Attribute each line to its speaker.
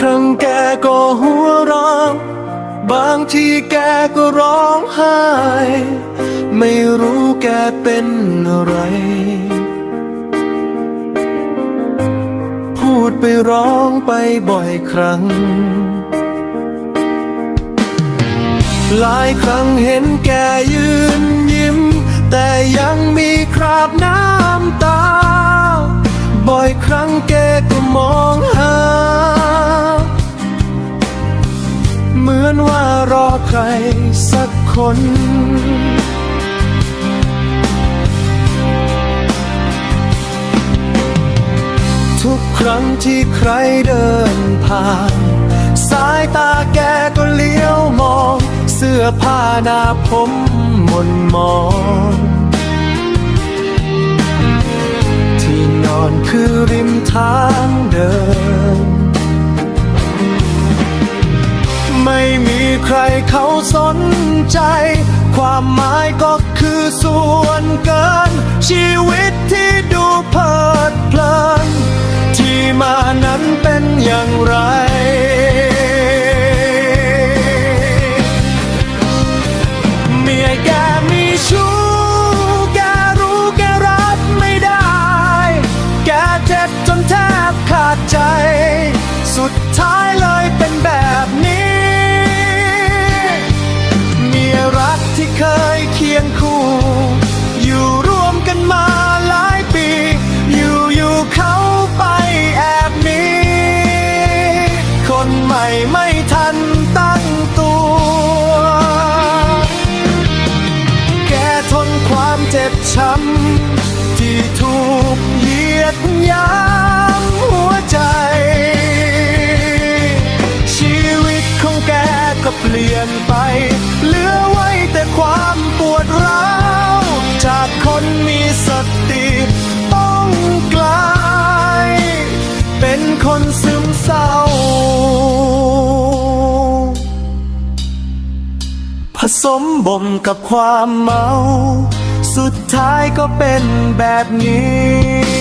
Speaker 1: ครั้งแกก็หัวร้องบางทีแกก็ร้องไห้ ไม่รู้แกเป็นอะไร พูดไปร้องไปบ่อยครั้ง หลายครั้งเห็นแกยืนยิ้ม แต่ยังมีคราบน้ำตา บ่อยครั้งแกก็มอง อนว่ารอใครสักคน ทุกครั้งที่ใครเดินผ่าน สายตาแกก็เลี้ยวมอง เสื้อผ้าหน้าผมหมนมองที่นอนคือริมทาง ไม่มีใครเขาสนใจ ความหมายก็คือส่วนเกิน ชีวิตที่ดูเพลิดเพลิน ที่มานั้นเป็นอย่างไรเมียแกมีชู้แกรู้แกรับไม่ได้แกเจ็บจนแทบขาดใจ สุดท้ายเลยเป็นแบบนี้ เคยเคียงคู่ อยู่ร่วมกันมาหลายปี อยู่อยู่เขาไปแอบหนีคนใหม่ไม่ทันตั้งตัว แกทนความเจ็บช้ำที่ถูกเหยียดยามหัวใจ ชีวิตของแกก็เปลี่ยน สมบ่มกับความเมา สุดท้ายก็เป็นแบบนี้